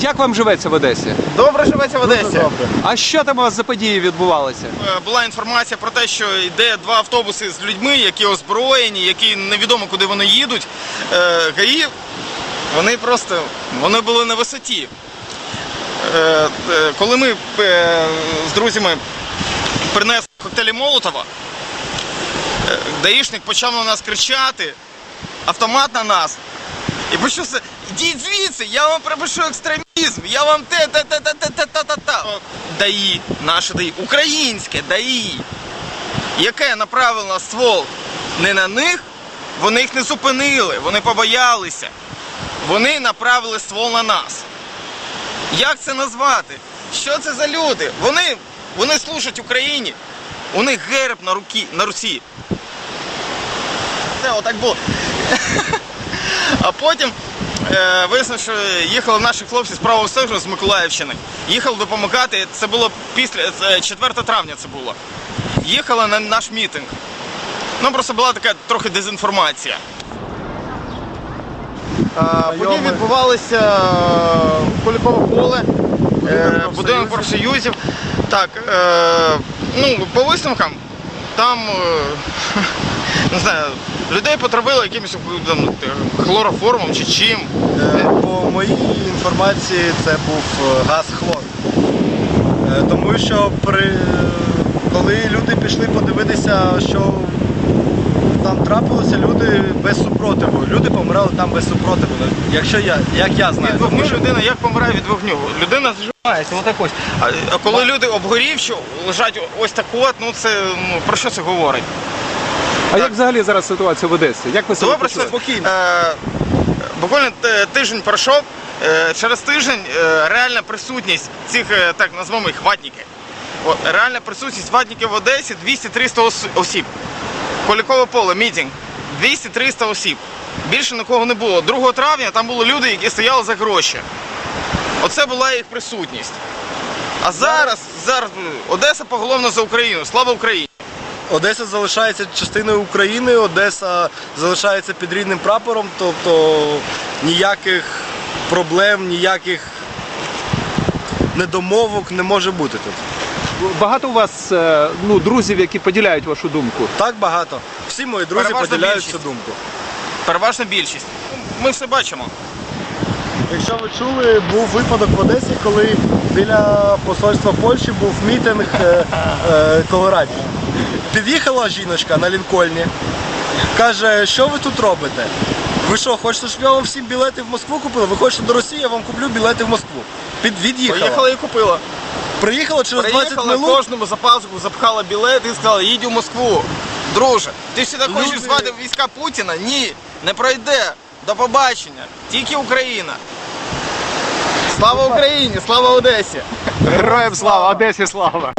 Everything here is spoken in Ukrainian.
Як вам живеться в Одесі? Добре живеться в Одесі. А що там у вас за події відбувалися? Е, Була інформація про те, що йде два автобуси з людьми, які озброєні, які невідомо куди вони їдуть. Е, ГАІ, вони просто вони були на висоті. Е, е, Коли ми е, з друзями принесли коктейлі Молотова, е, даїшник почав на нас кричати, автомат на нас. І почав це, ідіть звідси, я вам припишу екстремізм, я вам те, те, те, те, те, те, те, те, те. ДАІ, наше ДАІ, українське ДАІ, яке направило ствол не на них, вони їх не зупинили, вони побоялися. Вони направили ствол на нас. Як це назвати? Що це за люди? Вони, вони служать Україні, у них герб на, руки, на руці. Це отак було. Потім е, вияснилось, що їхали наші хлопці з правого сектору з Миколаївщини. Їхали допомагати. Це було після це 4 травня. Це було. Їхали на наш мітинг. Ну просто була така трохи дезінформація. Події відбувалися в Куликове поле, е, будинок профсоюзів. Так, е, ну, по висновкам, там е, не знаю, людей потравили якимось там, хлороформом чи чим. Е, По моїй інформації це був е, газ хлор. Е, Тому що при... коли люди пішли подивитися, що там трапилося, люди без супротиву. Люди помирали там без супротиву. Якщо я, як я знаю. Від вогню людина як помирає від вогню? Людина зжимається, отак ось. А, а коли люди обгорівші лежать ось так от, ну це ну, про що це говорить? А як взагалі зараз ситуація в Одесі? Як ви себе Добре, все почуваєте? спокійно. Е, буквально т- тиждень пройшов. Е, через тиждень е, реальна присутність цих, е, так назвемо їх ватників. От, реальна присутність ватників в Одесі 200-300 ос- осіб. Кулікове поле, мітинг. 200-300 осіб. Більше нікого не було. 2 травня там були люди, які стояли за гроші. Оце була їх присутність. А зараз, зараз е, Одеса поголовно за Україну. Слава Україні! Одеса залишається частиною України, Одеса залишається під рідним прапором, тобто ніяких проблем, ніяких недомовок не може бути тут. Багато у вас е, ну, друзів, які поділяють вашу думку. Так багато. Всі мої друзі Переважна поділяють більшість. цю думку. Переважна більшість. Ми все бачимо. Якщо ви чули, був випадок в Одесі, коли біля посольства Польщі був мітинг е, е, Колораді. Під'їхала жіночка на Лінкольні, каже, що ви тут робите? Ви що, хочете, щоб я вам всім білети в Москву купила? Ви хочете до Росії, я вам куплю білети в Москву. Під, від'їхала. Поїхала і купила. Приїхала через 20 Приїхала, минут. кожному за пазуху запхала білет і сказала, їдь у Москву. Друже, ти сюди хочеш Люди- звати війська Путіна? Ні, не пройде. До побачення. Тільки Україна. Слава Україні! Слава Одесі! Героям слава, Одесі слава!